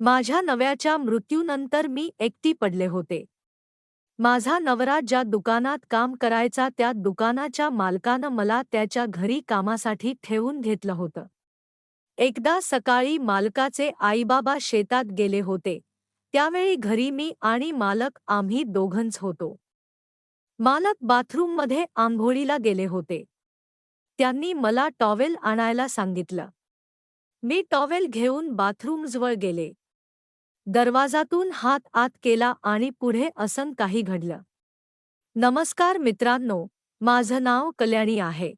माझ्या नव्याच्या मृत्यूनंतर मी एकटी पडले होते. माझा नवरा ज्या दुकानात काम करायचा त्या दुकानाच्या मालकानं मला त्याच्या घरी कामासाठी ठेवून घेतलं होतं. एकदा सकाळी मालकाचे आईबाबा शेतात गेले होते. त्यावेळी घरी मी आणि मालक आम्ही दोघंच होतो. मालक बाथरूममध्ये आंघोळीला गेले होते. त्यांनी मला टॉवेल आणायला सांगितलं. मी टॉवेल घेऊन बाथरूमजवळ गेले. दरवाजातून हात आत केला आणि पुढे असन काही घडलं. नमस्कार मित्रांनो माझं नाव कल्याणी आहे.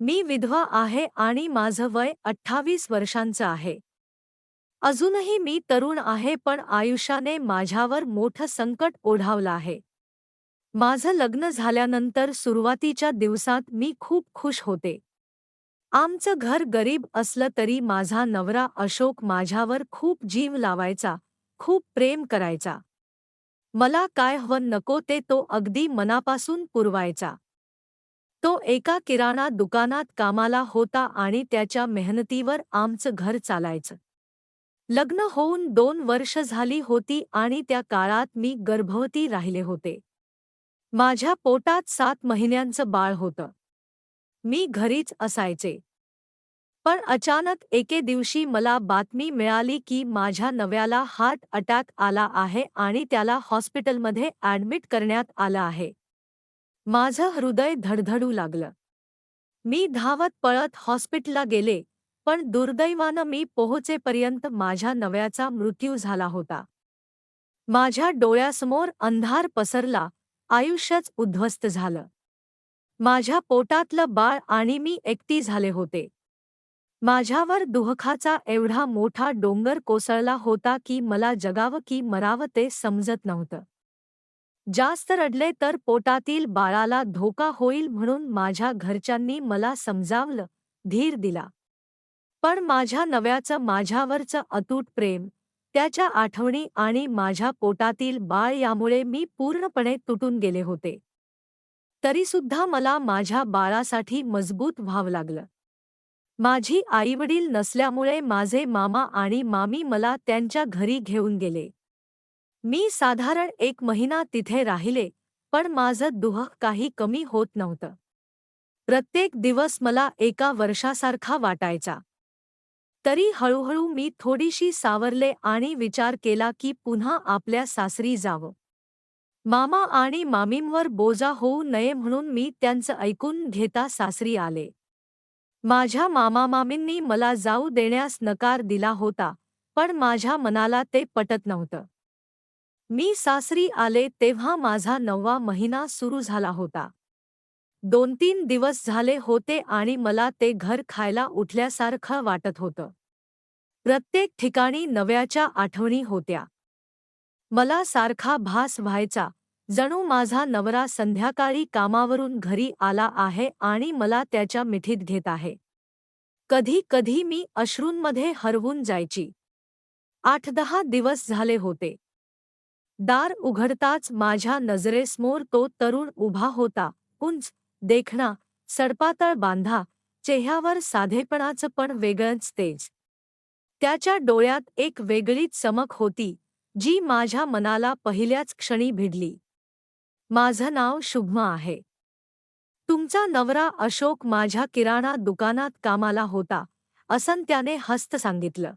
मी विधवा आहे आणि माझं वय अठ्ठावीस वर्षांचं आहे. अजूनही मी तरुण आहे पण आयुष्याने माझ्यावर मोठं संकट ओढावलं आहे. माझं लग्न झाल्यानंतर सुरुवातीच्या दिवसात मी खूप खुश होते. आमचं घर गरीब असलं तरी माझा नवरा अशोक माझ्यावर खूप जीव लावायचा खूप प्रेम करायचा. मला काय हवं नको ते तो अगदी मनापासून पुरवायचा. तो एका किराणा दुकानात कामाला होता आणि त्याच्या मेहनतीवर आमचं घर चालायचं. लग्न होऊन दोन वर्ष झाली होती आणि त्या काळात मी गर्भवती राहिले होते. माझ्या पोटात सात महिन्यांचं बाळ होतं. मी घरीच असायचे. पण अचानक एके दिवशी मला बातमी मिळाली की माझ्या नव्याला हार्ट अटॅक आला आहे आणि त्याला हॉस्पिटलमध्ये ॲडमिट करण्यात आलं आहे. माझं हृदय धडधडू लागलं. मी धावत पळत हॉस्पिटलला गेले पण दुर्दैवानं मी पोहोचेपर्यंत माझ्या नव्याचा मृत्यू झाला होता. माझ्या डोळ्यासमोर अंधार पसरला आयुष्यच उद्ध्वस्त झालं. माझ्या पोटातलं बाळ आणि मी एकटी झाले होते. माझ्यावर दुःखाचा एवढा मोठा डोंगर कोसळला होता की मला जगावं की मरावं ते समजत नव्हतं. जास्त रडले तर पोटातील बाळाला धोका होईल म्हणून माझ्या घरच्यांनी मला समजावलं धीर दिला. पण माझ्या नव्याचं माझ्यावरचं अतूट प्रेम त्याच्या आठवणी आणि माझ्या पोटातील बाळ यामुळे मी पूर्णपणे तुटून गेले होते. तरीसुद्धा मला माझ्या बाळासाठी मजबूत व्हावं लागलं. माझी आईवडील नसल्यामुळे माझे मामा आणि मामी मला त्यांच्या घरी घेऊन गेले. मी साधारण एक महिना तिथे राहिले पण माझं दुःख काही कमी होत नव्हतं. प्रत्येक दिवस मला एका वर्षासारखा वाटायचा. तरी हळूहळू मी थोडीशी सावरले आणि विचार केला की पुन्हा आपल्या सासरी जावं. मामा आणि मामींवर बोजा होऊ नये म्हणून मी त्यांचं ऐकून घेता सासरी आले. माझ्या मामामामींनी मला जाऊ देण्यास नकार दिला होता पण माझ्या मनाला ते पटत नव्हतं. मी सासरी आले तेव्हा माझा नववा महिना सुरू झाला होता. दोन तीन दिवस झाले होते आणि मला ते घर खायला उठल्यासारखं वाटत होतं. प्रत्येक ठिकाणी नव्याच्या आठवणी होत्या. मला सारखा भास व्हायचा. जणू माझा नवरा संध्याकाळी कामावरून घरी आला आहे आणि मला त्याच्या मिठीत घेत आहे. कधी कधी मी अश्रूंमध्ये हरवून जायची. आठ दहा दिवस झाले होते. दार उघडताच माझ्या नजरेसमोर तो तरुण उभा होता. उंच देखणा सडपातळ बांधा चेह्यावर साधेपणाचं पण वेगळंच तेज. त्याच्या डोळ्यात एक वेगळीच चमक होती. जी माझ्या मनाला पहिल्याच क्षणी भिडली. माझं नाव शुभमा आहे. तुमचा नवरा अशोक माझ्या किराणा दुकानात कामाला होता असं त्याने हस्त सांगितलं.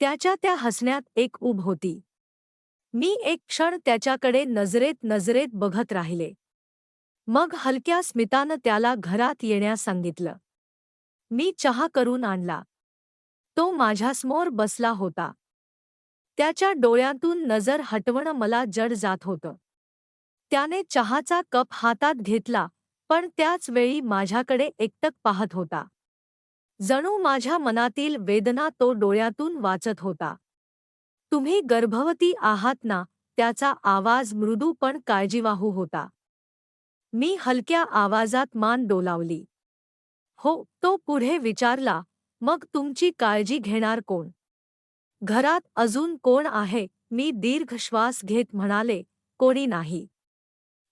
त्याच्या त्या हसण्यात एक उब होती. मी एक क्षण त्याच्याकडे नजरेत नजरेत बघत राहिले. मग हलक्या स्मितानं त्याला घरात येण्यास सांगितलं. मी चहा करून आणला. तो माझ्यासमोर बसला होता. त्याच्या डोळ्यातून नजर हटवणं मला जड जात होतं. त्याने चहाचा कप हातात घेतला पण त्याच वेळी माझ्याकडे एकटक पाहत होता. जणू माझ्या मनातील वेदना तो डोळ्यातून वाचत होता. तुम्ही गर्भवती आहात ना? त्याचा आवाज मृदू पण काळजीवाहू होता. मी हलक्या आवाजात मान डोलावली. हो तो पुढे विचारला मग तुमची काळजी घेणार कोण? घरात अजून कोण आहे? मी दीर्घ श्वास घेत म्हणाले कोणी नाही.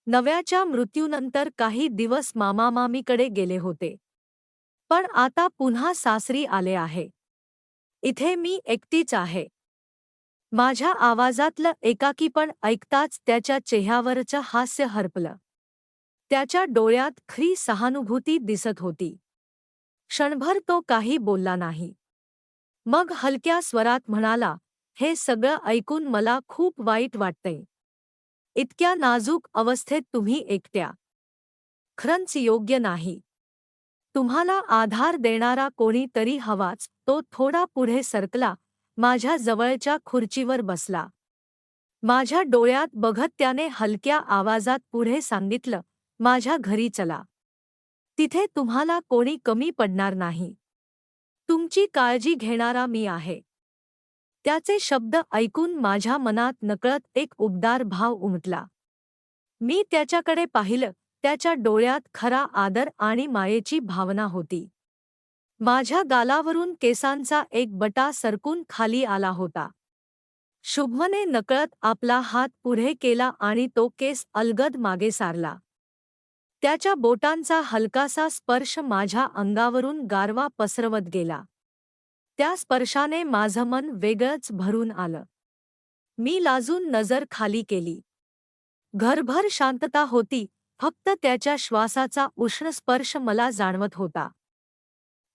नव्याच्या मृत्यूनंतर काही दिवस मामामामीकडे गेले होते. पण आता पुन्हा सासरी आले आहे. इथे मी एकटीच आहे. माझ्या आवाजातलं एकाकीपण ऐकताच त्याच्या चेहऱ्यावरचं हास्य हरपलं. त्याच्या डोळ्यात खरी सहानुभूती दिसत होती. क्षणभर तो काही बोलला नाही. मग हलक्या स्वरात म्हणाला हे सगळं ऐकून मला खूप वाईट वाटतंय. इतक्या नाजूक अवस्थेत तुम्ही एकट्या. खरंच योग्य नाही. तुम्हाला आधार देणारा कोणीतरी हवाच तो थोडा पुढे सरकला माझ्या जवळच्या खुर्चीवर बसला. माझ्या डोळ्यात बघत त्याने हलक्या आवाजात पुढे सांगितलं माझ्या घरी चला. तिथे तुम्हाला कोणी कमी पडणार नाही. तुमची काळजी घेणारा मी आहे. त्याचे शब्द ऐकून माझ्या मनात नकळत एक उबदार भाव उमटला. मी त्याच्याकडे पाहिलं त्याच्या डोळ्यात खरा आदर आणि मायेची भावना होती. माझ्या गालावरून केसांचा एक बटा सरकून खाली आला होता. शुभमने नकळत आपला हात पुढे केला आणि तो केस अलगद मागे सारला. त्याच्या बोटांचा हलकासा स्पर्श माझ्या अंगावरून गारवा पसरवत गेला. त्या स्पर्शाने माझं मन वेगळंच भरून आलं. मी लाजून नजर खाली केली. घरभर शांतता होती फक्त त्याच्या श्वासाचा उष्ण स्पर्श मला जाणवत होता.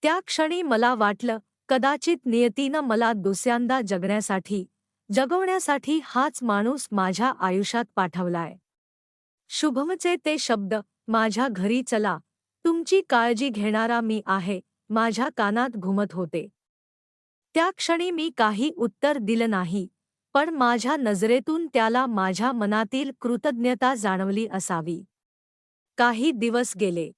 त्या क्षणी मला वाटलं कदाचित नियतीनं मला दुसऱ्यांदा जगण्यासाठी जगवण्यासाठी हाच माणूस माझ्या आयुष्यात पाठवलाय. शुभमचे ते शब्द माझ्या घरी चला. तुमची काळजी घेणारा मी आहे. माझ्या कानात घुमत होते. त्या क्षणी मी काही उत्तर दिलं नाही. पण माझ्या नजरेतून त्याला माझ्या मनातील कृतज्ञता जाणवली असावी. काही दिवस गेले.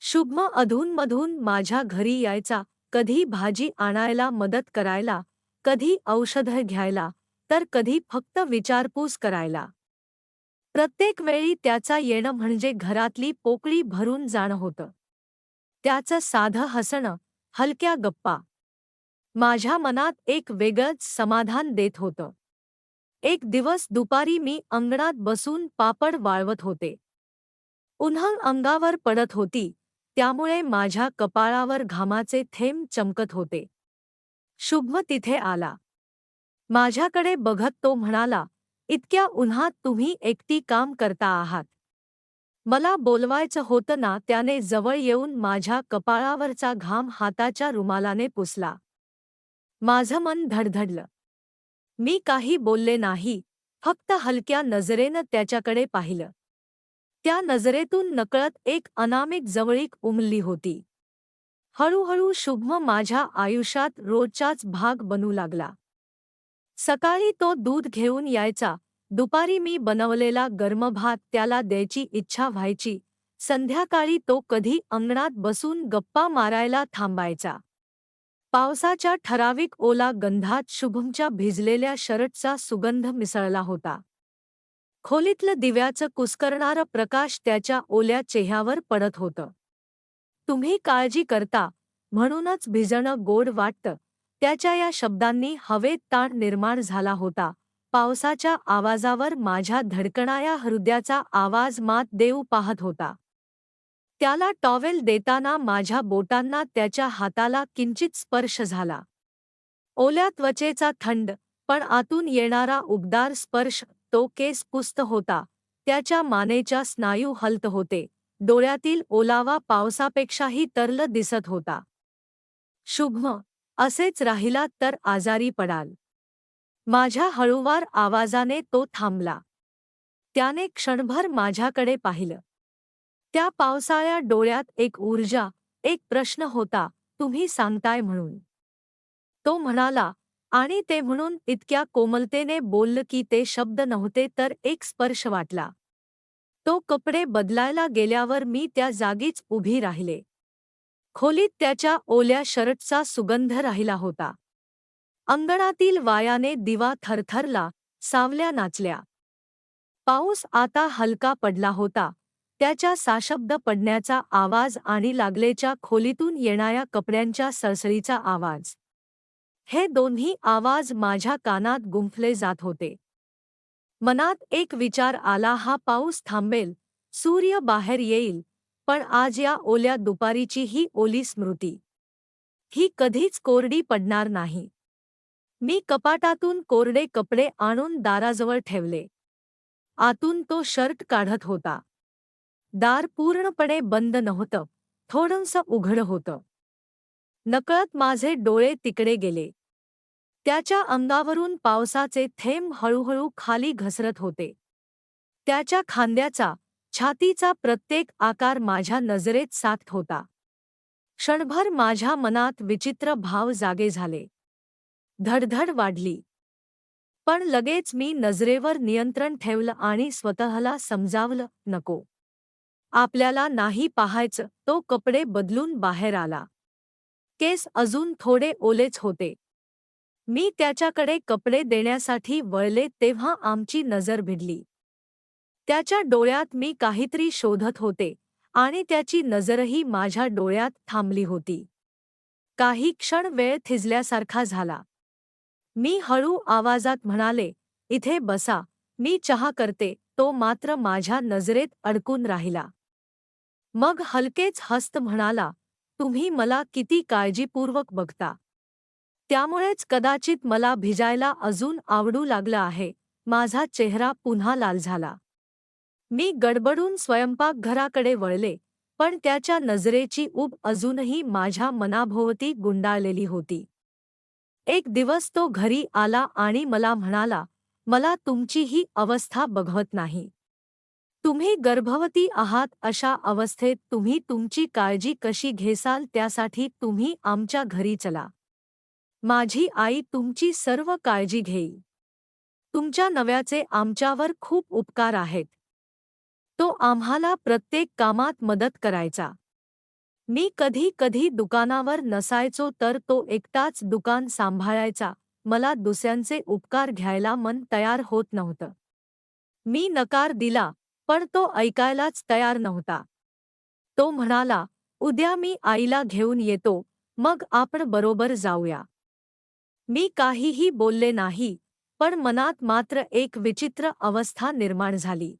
शुभम अधूनमधून माझ्या घरी यायचा. कधी भाजी आणायला मदत करायला. कधी औषधं घ्यायला. तर कधी फक्त विचारपूस करायला. प्रत्येक वेळी त्याचा येणं म्हणजे घरातली पोकळी भरून जाणं होतं. त्याचं साधं हसणं हलक्या गप्पा. माझ्या मनात एक वेगळंच समाधान देत होतं. एक दिवस दुपारी मी अंगणात बसून पापड वाळवत होते. उन्हा अंगावर पडत होती त्यामुळे माझ्या कपाळावर घामाचे थेंब चमकत होते. शुभम तिथे आला. माझ्याकडे बघत तो म्हणाला इतक्या उन्हात तुम्ही एकटी काम करता आहात. मला बोलवायचं होतं ना त्याने जवळ येऊन माझ्या कपाळावरचा घाम हाताच्या रुमालाने पुसला. माझं मन धडधडलं. मी काही बोलले नाही फक्त हलक्या नजरेनं त्याच्याकडे पाहिलं. त्या नजरेतून नकळत एक अनामिक जवळीक उमलली होती. हळूहळू शुभम माझ्या आयुष्यात रोजचाच भाग बनू लागला. सकाळी तो दूध घेऊन यायचा. दुपारी मी बनवलेला गरम भात त्याला द्यायची इच्छा व्हायची. संध्याकाळी तो कधी अंगणात बसून गप्पा मारायला थांबायचा. पावसाच्या ठराविक ओला गंधात शुभमच्या भिजलेल्या शर्टचा सुगंध मिसळला होता. खोलीतलं दिव्याचं कुस्करणारं प्रकाश त्याच्या ओल्या चेह्यावर पडत होतं. तुम्ही काळजी करता. म्हणूनच भिजणं गोड वाटतं. त्याच्या या शब्दांनी हवेत ताण निर्माण झाला होता. पावसाच्या आवाजावर माझ्या धडकणाया हृदयाचा आवाज मात देऊ पाहत होता. त्याला टॉवेल देताना माझ्या बोटांना त्याच्या हाताला किंचित स्पर्श झाला. ओल्या त्वचेचा थंड पण आतून येणारा उबदार स्पर्श तो केस पुस्त होता. त्याच्या मानेच्या स्नायू हलत होते. डोळ्यातील ओलावा पावसापेक्षाही तरल दिसत होता. शुभम असेच राहिलात तर आजारी पडाल. माझ्या हळूवार आवाजाने तो थांबला. त्याने क्षणभर माझ्याकडे पाहिलं. त्या पावसाळ्या डोळ्यात एक ऊर्जा एक प्रश्न होता तुम्ही सांगताय म्हणून. तो म्हणाला आणि ते म्हणून इतक्या कोमलतेने बोललं की ते शब्द नव्हते तर एक स्पर्श वाटला. तो कपडे बदलायला गेल्यावर मी त्या जागीच उभी राहिले. खोलीत त्याच्या ओल्या शर्टचा सुगंध राहिला होता. अंगणातील वायाने दिवा थरथरला सावल्या नाचल्या. पाऊस आता हलका पडला होता. त्याच्या साशब्द पडण्याचा आवाज आणि लागलेच्या खोलीतून येणाऱ्या कपड्यांच्या सळसळीचा आवाज. हे दोन्ही आवाज माझ्या कानात गुंफले जात होते. मनात एक विचार आला हा पाऊस थांबेल. सूर्य बाहेर येईल. पण आज या ओल्या दुपारीची ही ओली स्मृती. ही कधीच कोरडी पडणार नाही. मी कपाटातून कोरडे कपडे आणून दाराजवळ ठेवले. आतून तो शर्ट काढत होता. दार पूर्णपणे बंद नव्हतं. थोडंसं उघड होतं. नकळत माझे डोळे तिकडे गेले. त्याच्या अंगावरून पावसाचे थेंब हळूहळू खाली घसरत होते. त्याच्या खांद्याचा छातीचा प्रत्येक आकार माझ्या नजरेत साथ होता. क्षणभर माझ्या मनात विचित्र भाव जागे झाले. धडधड वाढली. पण लगेच मी नजरेवर नियंत्रण ठेवलं आणि स्वतःला समजावलं नको. आपल्याला नाही पाहायचं. तो कपडे बदलून बाहेर आला. केस अजून थोडे ओलेच होते. मी त्याच्याकडे कपडे देण्यासाठी वळले तेव्हा आमची नजर भिडली. त्याच्या डोळ्यात मी काहीतरी शोधत होते आणि त्याची नजरही माझ्या डोळ्यात थांबली होती. काही क्षण वेळ थिजल्यासारखा झाला. मी हळू आवाजात म्हणाले इथे बसा मी चहा करते. तो मात्र माझ्या नजरेत अडकून राहिला. मग हलकेच हस्त म्हणाला तुम्ही मला किती काळजीपूर्वक बघता. त्यामुळेच कदाचित मला भिजायला अजून आवडू लागलं आहे. माझा चेहरा पुन्हा लाल झाला. मी गडबडून स्वयंपाकघराकडे वळले पण त्याच्या नजरेची ऊब अजूनही माझ्या मनाभोवती गुंडाळलेली होती. एक दिवस तो घरी आला आणि मला म्हणाला मला तुमची ही अवस्था बघवत नाही. तुम्ही गर्भवती आहात अशा अवस्थेत तुम्ही तुमची काळजी कशी घेसाल त्यासाठी तुम्ही आमच्या घरी चला. माझी आई तुमची सर्व काळजी घेई तुमच्या नव्याचे आमच्यावर खूप उपकार आहेत. तो आम्हाला प्रत्येक कामात मदत करायचा. मी कधी कधी दुकानावर नसायचो तर तो एकटाच दुकान सांभाळायचा. मला दुसऱ्यांचे उपकार घ्यायला मन तयार होत नव्हतं. मी नकार दिला पण तो ऐकायलाच तयार नव्हता. तो म्हणाला उद्या मी आईला घेऊन येतो मग आपण बरोबर जाऊया. मी काहीही बोलले नाही पण मनात मात्र एक विचित्र अवस्था निर्माण झाली.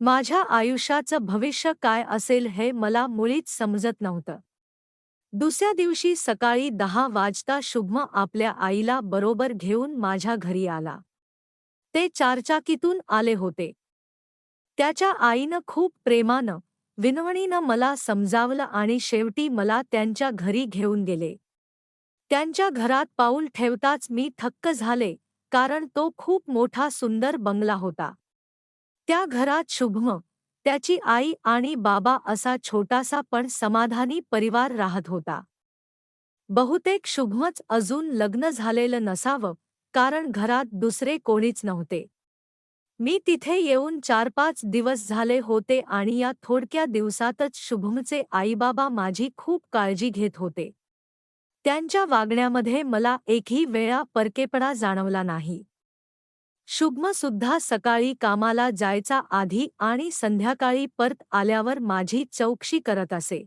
माझ्या आयुष्याचं भविष्य काय असेल हे मला मुळीच समजत नव्हतं. दुसऱ्या दिवशी सकाळी दहा वाजता शुभम आपल्या आईला बरोबर घेऊन माझ्या घरी आला. ते चारचाकीतून आले होते. त्याच्या आईनं खूप प्रेमानं विनवणीनं मला समजावलं आणि शेवटी मला त्यांच्या घरी घेऊन गेले. त्यांच्या घरात पाऊल ठेवताच मी थक्क झाले कारण तो खूप मोठा सुंदर बंगला होता. त्या घरात शुभम त्याची आई आणि बाबा असा छोटासा पण समाधानी परिवार राहत होता. बहुतेक शुभमच अजून लग्न झालेलं नसावं कारण घरात दुसरे कोणीच नव्हते. मी तिथे येऊन चार पाच दिवस झाले होते आणि या थोडक्या दिवसातच शुभमचे आईबाबा माझी खूप काळजी घेत होते. त्यांच्या वागण्यामध्ये मला एकही वेळा परकेपणा जाणवला नाही. शुभमसुद्धा सकाळी कामाला जायचा आधी आणि संध्याकाळी परत आल्यावर माझी चौकशी करत असे.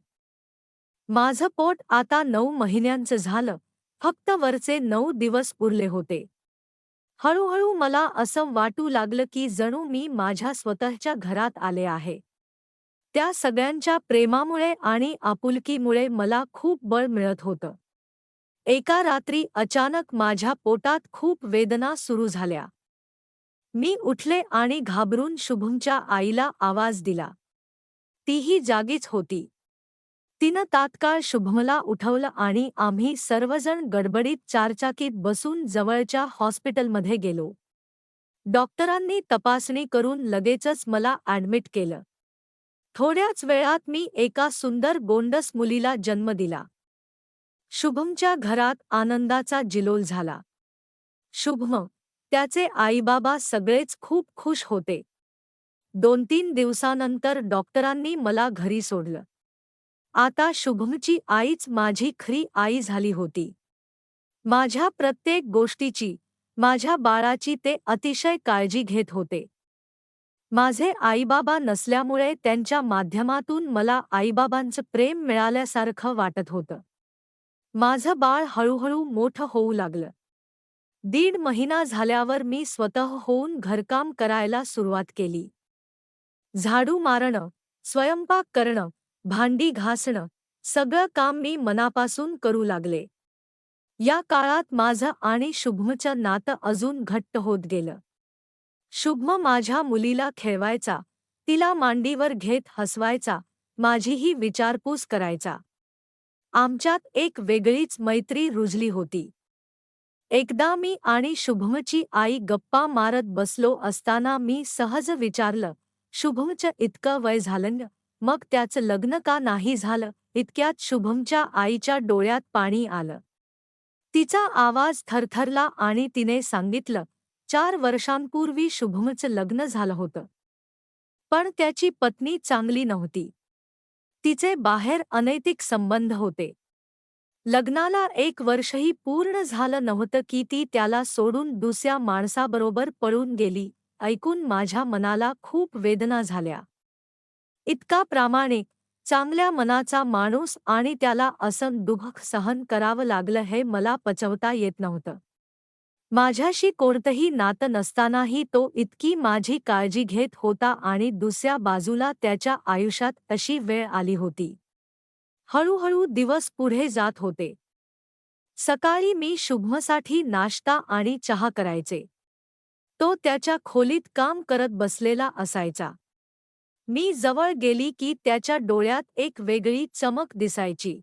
माझं पोट आता नऊ महिन्यांचं झालं. फक्त वरचे नऊ दिवस उरले होते. हळूहळू मला असं वाटू लागलं की जणू मी माझ्या स्वतःच्या घरात आले आहे. त्या सगळ्यांच्या प्रेमामुळे आणि आपुलकीमुळे मला खूप बळ मिळत होतं. एका रात्री अचानक माझ्या पोटात खूप वेदना सुरू झाल्या. मी उठले आणि घाबरून शुभमच्या आईला आवाज दिला. तीही जागीच होती. तिनं तात्काळ शुभमला उठवलं आणि आम्ही सर्वजण गडबडीत चारचाकीत बसून जवळच्या हॉस्पिटलमध्ये गेलो. डॉक्टरांनी तपासणी करून लगेचच मला ॲडमिट केलं. थोड्याच वेळात मी एका सुंदर गोंडस मुलीला जन्म दिला. शुभमच्या घरात आनंदाचा जिलोल झाला. शुभम त्याचे आईबाबा सगळेच खूप खुश होते. दोन तीन दिवसानंतर डॉक्टरांनी मला घरी सोडलं. आता शुभमची आईच माझी खरी आई झाली होती. माझ्या प्रत्येक गोष्टीची माझ्या बाळाची ते अतिशय काळजी घेत होते. माझे आईबाबा नसल्यामुळे त्यांच्या माध्यमातून मला आईबाबांचं प्रेम मिळाल्यासारखं वाटत होतं. माझं बाळ हळूहळू मोठं होऊ लागलं. दीड महिना झाल्यावर मी स्वतः होऊन घरकाम करायला सुरुवात केली. झाडू मारणं स्वयंपाक करणं भांडी घासणं सगळं काम मी मनापासून करू लागले. या काळात माझं आणि शुभमचं नातं अजून घट्ट होत गेलं. शुभम माझ्या मुलीला खेळवायचा तिला मांडीवर घेत हसवायचा माझीही विचारपूस करायचा. आमच्यात एक वेगळीच मैत्री रुजली होती. एकदा मी आणि शुभमची आई गप्पा मारत बसलो असताना मी सहज विचारलं शुभमचं इतकं वय झालं न, मग त्याचं लग्न का नाही झालं? इतक्यात शुभमच्या आईच्या डोळ्यात पाणी आलं. तिचा आवाज थरथरला आणि तिने सांगितलं चार वर्षांपूर्वी शुभमचं लग्न झालं होतं. पण त्याची पत्नी चांगली नव्हती. तिचे बाहेर अनैतिक संबंध होते. लग्नाला एक वर्षही पूर्ण झालं नव्हतं की ती त्याला सोडून दुसऱ्या माणसाबरोबर पळून गेली. ऐकून माझ्या मनाला खूप वेदना झाल्या. इतका प्रामाणिक चांगल्या मनाचा माणूस आणि त्याला असं दुःख सहन करावं लागलं हे मला पचवता येत नव्हतं. माझ्याशी कोणतंही नातं नसतानाही तो इतकी माझी काळजी घेत होता आणि दुसऱ्या बाजूला त्याच्या आयुष्यात अशी वेळ आली होती. हळूहळू दिवस पुढे जात होते. सकाळी मी शुभमसाठी नाश्ता आणि चहा करायचे. तो त्याच्या खोलीत काम करत बसलेला असायचा. मी जवळ गेली की त्याच्या डोळ्यात एक वेगळी चमक दिसायची.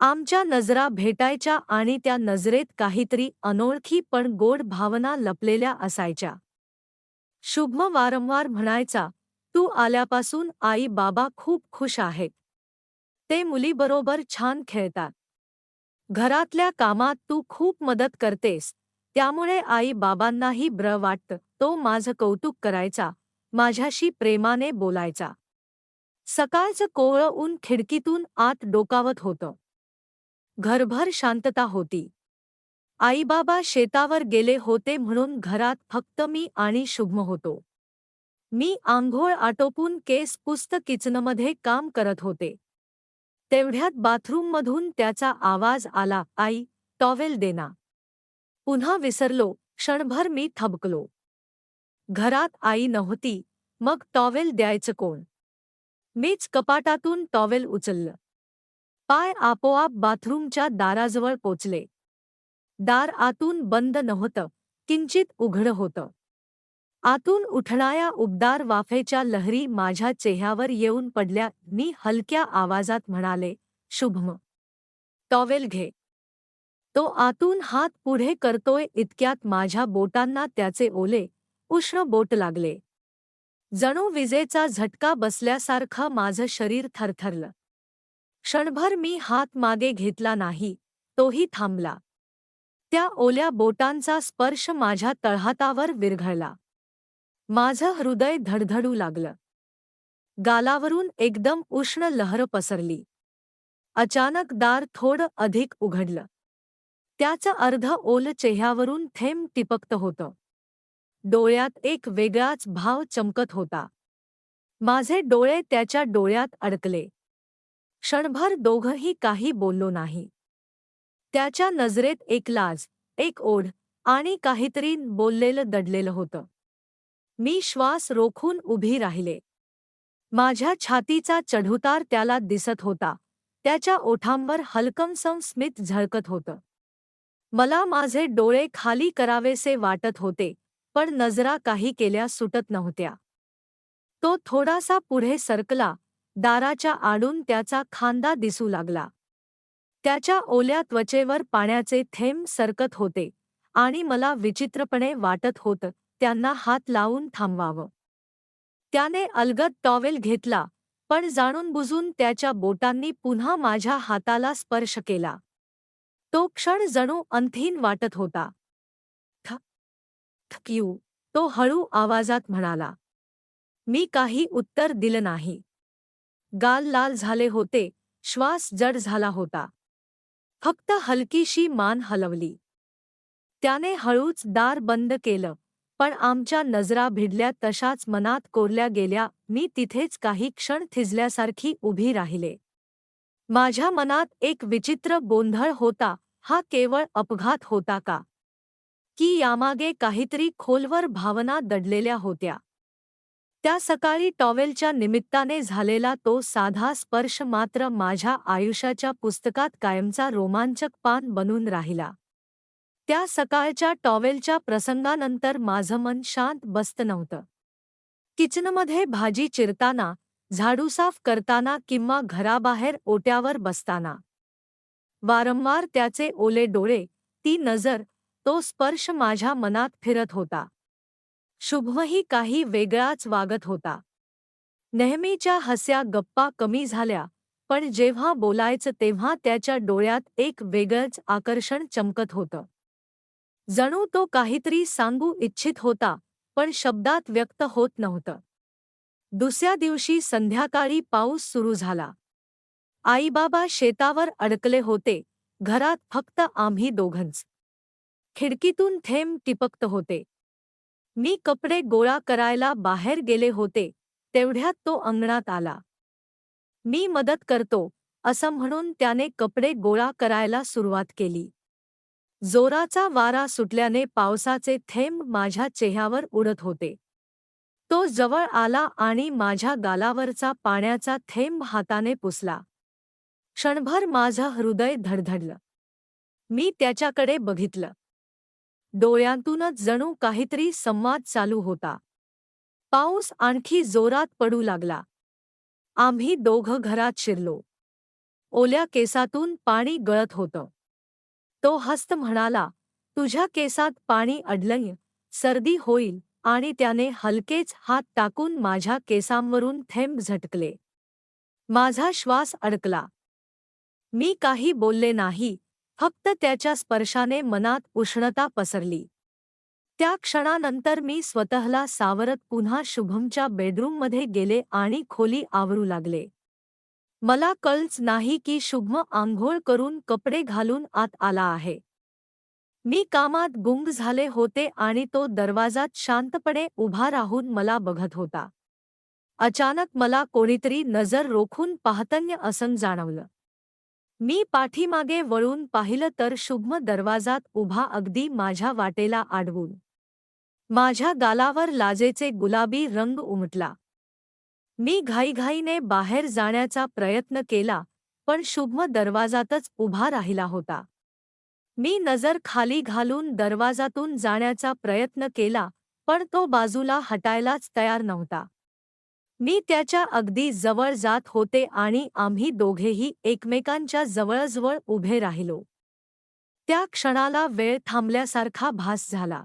आमच्या नजरा भेटायच्या आणि त्या नजरेत काहीतरी अनोळखी पण गोड भावना लपलेल्या असायच्या. शुभम वारंवार म्हणायचा तू आल्यापासून आई बाबा खूप खुश आहेत. ते मुलीबरोबर छान खेळतात. घरातल्या कामात तू खूप मदत करतेस. त्यामुळे आई बाबांनाही ब्र वाटतं तो माझं कौतुक करायचा माझ्याशी प्रेमाने बोलायचा. सकाळचं कोवळं ऊन खिडकीतून आत डोकावत होतं. घरभर शांतता होती. आईबाबा शेतावर गेले होते म्हणून घरात फक्त मी आणि शुभम होतो. मी आंघोळ आटोपून केस पुस्त किचनमध्ये काम करत होते. तेवढ्यात बाथरूममधून त्याचा आवाज आला आई टॉवेल देना पुन्हा विसरलो क्षणभर मी थबकलो. घरात आई नव्हती मग टॉवेल द्यायचं कोण? मीच कपाटातून टॉवेल उचललं. पाय आपोआप बाथरूमच्या दाराजवळ पोचले. दार आतून बंद नव्हतं किंचित उघडं होतं. आतून उठणाऱ्या उबदार वाफेच्या लहरी माझ्या चेह्यावर येऊन पडल्या. मी हलक्या आवाजात म्हणाले शुभम टॉवेल घे. तो आतून हात पुढे करतोय इतक्यात माझ्या बोटांना त्याचे ओले उष्ण बोट लागले. जणू विजेचा झटका बसल्यासारखं माझं शरीर थरथरलं. क्षणभर मी हात मागे घेतला नाही तोही थांबला. त्या ओल्या बोटांचा स्पर्श माझ्या तळहातावर विरघळला. माझं हृदय धडधडू लागलं. गालावरून एकदम उष्ण लहर पसरली. अचानक दार थोडं अधिक उघडलं. त्याचं अर्ध ओल चेह्यावरून थेंब टिपकत होतं. डोळ्यात एक वेगळाच भाव चमकत होता. माझे डोळे त्याच्या डोळ्यात अडकले. क्षणभर दोघंही काही बोललो नाही. त्याच्या नजरेत एक लाज एक ओढ आणि काहीतरी बोललेलं दडलेलं होतं. मी श्वास रोखून उभी राहिले. माझ्या छातीचा चढउतार त्याला दिसत होता. त्याच्या ओठांवर हलकमसम स्मित झळकत होतं. मला माझे डोळे खाली करावेसे वाटत होते पण नजरा काही केल्या सुटत नव्हत्या. तो थोडासा पुढे सरकला दाराच्या आडून त्याचा खांदा दिसू लागला. त्याच्या ओल्या त्वचेवर पाण्याचे थेंब सरकत होते आणि मला विचित्रपणे वाटत होतं. त्यांना हात लावून थांबवावं. त्याने अलगद टॉवेल घेतला पण जाणून बुजून त्याच्या बोटांनी पुन्हा माझ्या हाताला स्पर्श केला. तो क्षण जणू अंथीन वाटत होता. थक्यू तो हळू आवाजात म्हणाला. मी काही उत्तर दिलं नाही. गाल लाल झाले होते श्वास जड झाला होता. फक्त हलकीशी मान हलवली. त्याने हळूच दार बंद केलं. पण आमच्या नजरा भिडल्या तशाच मनात कोरल्या गेल्या मी तिथेच काही क्षण थिजल्यासारखी उभी राहिले. माझ्या मनात एक विचित्र गोंधळ होता हा केवळ अपघात होता का? की यामागे काहीतरी खोलवर भावना दडलेल्या होत्या. त्या सकाळी टॉवेलच्या निमित्ताने झालेला तो साधा स्पर्श मात्र माझ्या आयुष्याच्या पुस्तकात कायमचा रोमांचक पान बनून राहिला. त्या सकाळच्या टॉवेलच्या प्रसंगानंतर माझं मन शांत बसत नव्हतं. किचनमध्ये भाजी चिरताना झाडू साफ करताना किंवा घराबाहेर ओट्यावर बसताना. वारंवार त्याचे ओले डोळे ती नजर तो स्पर्श माझ्या मनात फिरत होता. शुभमही काही वेगळाच वागत होता. नेहमीच्या हस्या गप्पा कमी झाल्या पण जेव्हा बोलायचं तेव्हा त्याच्या डोळ्यात एक वेगळंच आकर्षण चमकत होतं. जणू तो काहीतरी सांगू इच्छित होता पण शब्दात व्यक्त होत नव्हतं. दुसऱ्या दिवशी संध्याकाळी पाऊस सुरू झाला. आईबाबा शेतावर अडकले होते घरात फक्त आम्ही दोघंच. खिडकीतून थेंब टिपकत होते. मी कपडे गोळा करायला बाहेर गेले होते तेवढ्यात तो अंगणात आला. मी मदत करतो असं म्हणून त्याने कपडे गोळा करायला सुरुवात केली. जोराचा वारा सुटल्याने पावसाचे थेंब माझ्या चेह्यावर उडत होते. तो जवळ आला आणि माझ्या गालावरचा पाण्याचा थेंब हाताने पुसला. क्षणभर माझं हृदय धडधडलं. मी त्याच्याकडे बघितलं. डोळ्यांतूनच जणू काहीतरी संवाद चालू होता. पाऊस आणखी जोरात पडू लागला. आम्ही दोघं घरात शिरलो. ओल्या केसातून पाणी गळत होतं. तो हस्त म्हणाला तुझ्या केसात पाणी अडलंय सर्दी होईल आणि त्याने हलकेच हात टाकून माझ्या केसांवरून थेंब झटकले. माझा श्वास अडकला. मी काही बोलले नाही फक्त त्याच्या स्पर्शाने मनात उष्णता पसरली. त्या क्षणानंतर मी स्वतःला सावरत पुन्हा शुभमच्या बेडरूममध्ये गेले आणि खोली आवरू लागले. मला कळच नाही की शुभम आंघोळ करून कपडे घालून आत आला आहे. मी कामात गुंग झाले होते आणि तो दरवाजात शांतपणे उभा राहून मला बघत होता. अचानक मला कोणीतरी नजर रोखून पाहतन्य असं जाणवलं. मी पाठीमागे वळून पाहिलं तर शुभम दरवाजात उभा अगदी माझ्या वाटेला आडवून. माझ्या गालावर लाजेचे गुलाबी रंग उमटला. मी घाईघाईने बाहेर जाण्याचा प्रयत्न केला पण शुभम दरवाजातच उभा राहिला होता. मी नजर खाली घालून दरवाजातून जाण्याचा प्रयत्न केला पण तो बाजूला हटायलाच तयार नव्हता. मी त्याच्या अगदी जवळ जात होते आणि आम्ही दोघेही एकमेकांच्या जवळजवळ उभे राहिलो. त्या क्षणाला वेळ थांबल्यासारखा भास झाला.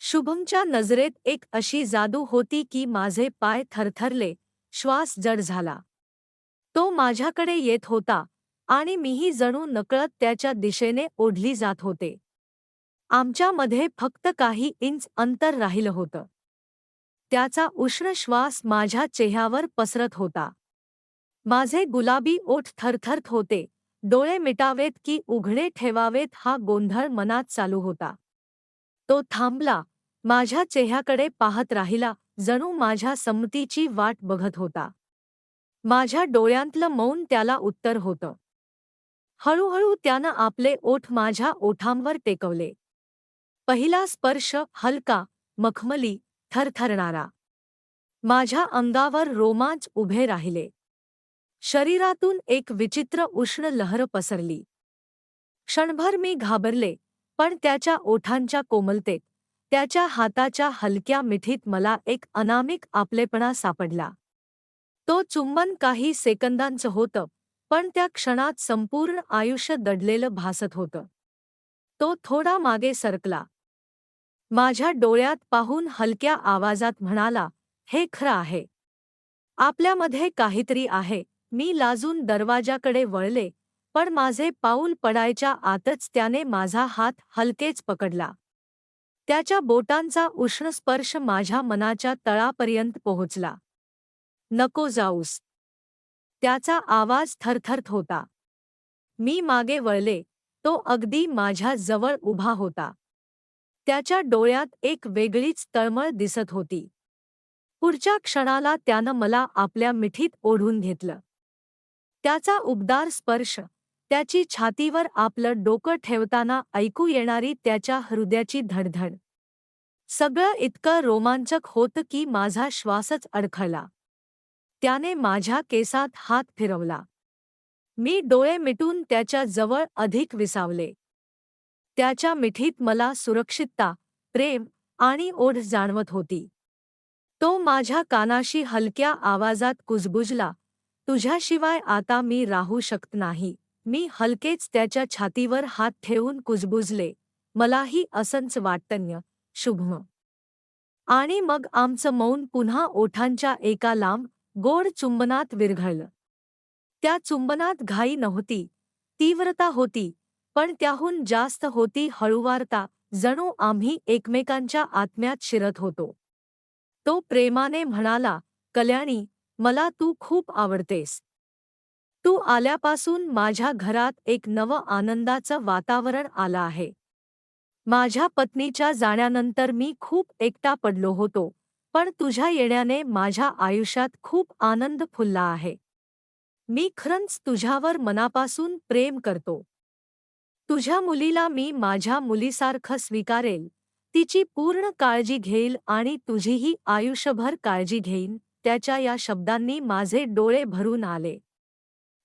शुभमच्या नजरेत एक अशी जादू होती की माझे पाय थरथरले श्वास जड झाला. तो माझ्याकडे येत होता आणि मीही जणू नकळत त्याच्या दिशेने ओढली जात होते. आमच्यामध्ये फक्त काही इंच अंतर राहिलं होतं. त्याचा उष्ण श्वास माझ्या चेहऱ्यावर पसरत होता. माझे गुलाबी ओठ थरथरत होते डोळे मिटावेत की उघडे ठेवावेत हा गोंधळ मनात चालू होता. तो थांबला. माझ्या चेह्याकडे पाहत राहिला. जणू माझ्या संमतीची वाट बघत होता. माझ्या डोळ्यांतलं मौन त्याला उत्तर होतं. हळूहळू त्यानं आपले ओठ माझ्या ओठांवर टेकवले. पहिला स्पर्श हलका मखमली थरथरणारा. माझ्या अंगावर रोमांच उभे राहिले. शरीरातून एक विचित्र उष्ण लहर पसरली. क्षणभर मी घाबरले. पण त्याच्या ओठांच्या कोमलतेत त्याच्या हाताच्या हलक्या मिठीत मला एक अनामिक आपलेपणा सापडला. तो चुंबन काही सेकंदांचं होतं पण त्या क्षणात संपूर्ण आयुष्य दडलेलं भासत होतं. तो थोडा मागे सरकला. माझ्या डोळ्यात पाहून हलक्या आवाजात म्हणाला हे खरं आहे. आपल्यामध्ये काहीतरी आहे. मी लाजून दरवाजाकडे वळले पण माझे पाऊल पडायच्या आतच त्याने माझा हात हलकेच पकडला. त्याच्या बोटांचा उष्ण स्पर्श माझ्या मनाच्या तळापर्यंत पोहोचला. नको जाऊस. त्याचा आवाज थरथरत होता. मी मागे वळले. तो अगदी माझ्या जवळ उभा होता. त्याच्या डोळ्यात एक वेगळीच तळमळ दिसत होती. पुढच्या क्षणाला त्यानं मला आपल्या मिठीत ओढून घेतलं. त्याचा उबदार स्पर्श त्याची छातीवर आपलं डोकं ठेवताना ऐकू येणारी त्याच्या हृदयाची धडधड. सगळं इतकं रोमांचक होतं की माझा श्वासच अडखळला. त्याने माझ्या केसात हात फिरवला. मी डोळे मिटून त्याच्याजवळ अधिक विसावले. त्याच्या मिठीत मला सुरक्षितता प्रेम आणि ओढ जाणवत होती. तो माझ्या कानाशी हलक्या आवाजात कुजबुजला तुझ्याशिवाय आता मी राहू शकत नाही. मी हलकेच त्याच्या छातीवर हात ठेवून कुजबुजले. मलाही असंच वाटतन्य शुभम आणि मग आमचं मौन पुन्हा ओठांच्या एका लांब गोड चुंबनात विरघळलं. त्या चुंबनात घाई नव्हती. तीव्रता होती. पण त्याहून जास्त होती हळुवारता जणू आम्ही एकमेकांच्या आत्म्यात शिरत होतो. तो प्रेमाने म्हणाला कल्याणी मला तू खूप आवडतेस. तू आल्यापासून माझ्या घरात एक नवं आनंदाचं वातावरण आलं आहे. माझ्या पत्नीच्या जाण्यानंतर मी खूप एकटा पडलो होतो पण तुझ्या येण्याने माझ्या आयुष्यात खूप आनंद फुलला आहे. मी खरंच तुझ्यावर मनापासून प्रेम करतो. तुझ्या मुलीला मी माझ्या मुलीसारखं स्वीकारेल तिची पूर्ण काळजी घेईल आणि तुझीही आयुष्यभर काळजी घेईन त्याच्या या शब्दांनी माझे डोळे भरून आले.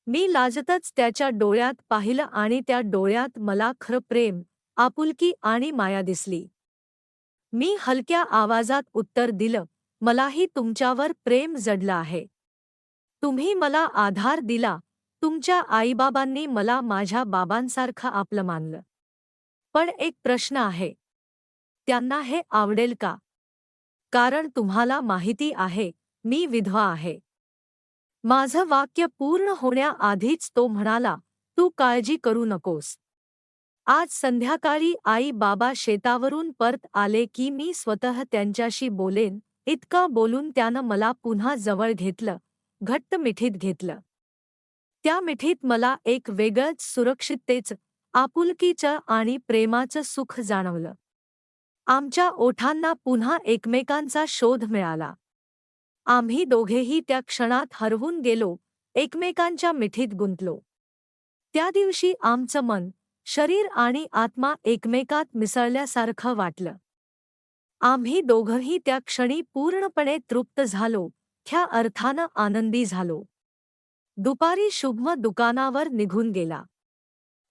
मी लाजतच त्याच्या डोळ्यात पाहिलं आणि त्या डोळ्यात मला खरं प्रेम आपुलकी आणि माया दिसली. मी हलक्या आवाजात उत्तर दिलं मलाही तुमच्यावर प्रेम जडलं आहे. तुम्ही मला आधार दिला तुमच्या आईबाबांनी मला माझ्या बाबांसारखं आपलं मानलं. पण एक प्रश्न आहे. त्यांना हे आवडेल का? कारण तुम्हाला माहिती आहे मी विधवा आहे. माझं वाक्य पूर्ण होण्याआधीच तो म्हणाला तू काळजी करू नकोस. आज संध्याकाळी आई बाबा शेतावरून परत आले की मी स्वतः त्यांच्याशी बोलेन इतका बोलून त्यानं मला पुन्हा जवळ घेतलं घट्ट मिठीत घेतलं. त्या मिठीत मला एक वेगळंच सुरक्षिततेचं आपुलकीचं आणि प्रेमाचं सुख जाणवलं. आमच्या ओठांना पुन्हा एकमेकांचा शोध मिळाला. आम्ही दोघेही त्या क्षणात हरवून गेलो एकमेकांच्या मिठीत गुंतलो. त्या दिवशी आमचं मन शरीर आणि आत्मा एकमेकात मिसळल्यासारखं वाटलं. आम्ही दोघंही त्या क्षणी पूर्णपणे तृप्त झालो त्या अर्थानं आनंदी झालो. दुपारी शुभम दुकानावर निघून गेला.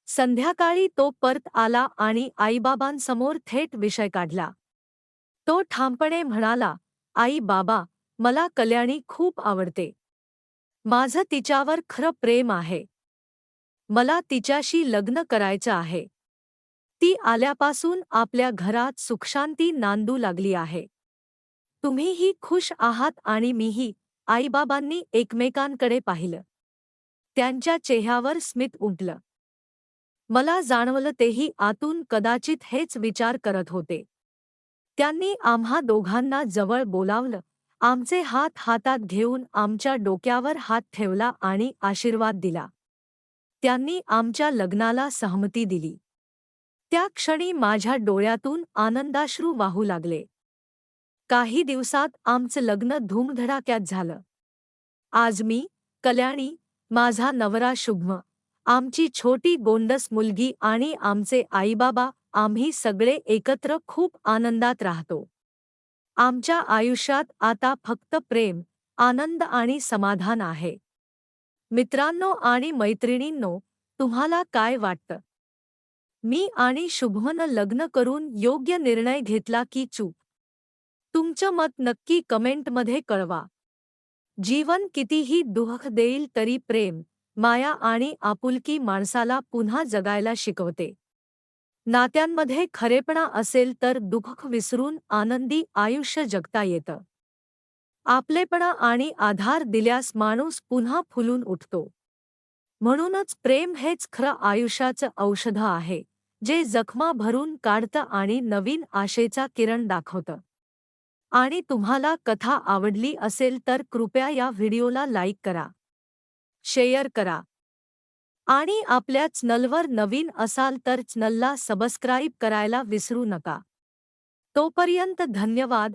संध्याकाळी तो परत आला आणि आईबाबांसमोर थेट विषय काढला. तो ठामपणे म्हणाला आई बाबा मला कल्याणी खूप आवडते. माझं तिच्यावर खरं प्रेम आहे. मला तिच्याशी लग्न करायचं आहे. ती आल्यापासून आपल्या घरात सुखशांती नांदू लागली आहे. तुम्हीही खुश आहात आणि मीही आईबाबांनी एकमेकांकडे पाहिलं. त्यांच्या चेह्यावर स्मित उमटलं मला जाणवलं तेही आतून कदाचित हेच विचार करत होते. त्यांनी आम्हा दोघांना जवळ बोलावलं. आमचे हात हातात घेऊन आमच्या डोक्यावर हात ठेवला आणि आशीर्वाद दिला. त्यांनी आमच्या लग्नाला सहमती दिली. त्या क्षणी माझ्या डोळ्यातून आनंदाश्रू वाहू लागले. काही दिवसात आमचं लग्न धूमधडाक्यात झालं. आज मी कल्याणी माझा नवरा शुभ्म आमची छोटी गोंडस मुलगी आणि आमचे आईबाबा आम्ही सगळे एकत्र खूप आनंदात राहतो. आमच्या आयुष्यात आता फक्त प्रेम आनंद आणि समाधान आहे. मित्रांनो आणि मैत्रिणींनो तुम्हाला काय वाटतं? मी आणि शुभमनं लग्न करून योग्य निर्णय घेतला की चूक? तुमचं मत नक्की कमेंटमध्ये कळवा. जीवन कितीही दुःख देईल तरी प्रेम माया आणि आपुलकी माणसाला पुन्हा जगायला शिकवते. नात्यांमध्ये खरेपणा असेल तर दुःख विसरून आनंदी आयुष्य जगता येतं. आपलेपणा आणि आधार दिल्यास माणूस पुन्हा फुलून उठतो. म्हणूनच प्रेम हेच खरं आयुष्याचं औषध आहे जे जखमा भरून काढतं आणि नवीन आशेचा किरण दाखवतं. आणि तुम्हाला कथा आवडली असेल तर कृपया या व्हिडिओला लाईक करा. शेअर करा. आणि आपल्या चॅनलवर नवीन असाल तर चॅनलला सबस्क्राईब करायला विसरू नका. तोपर्यंत धन्यवाद.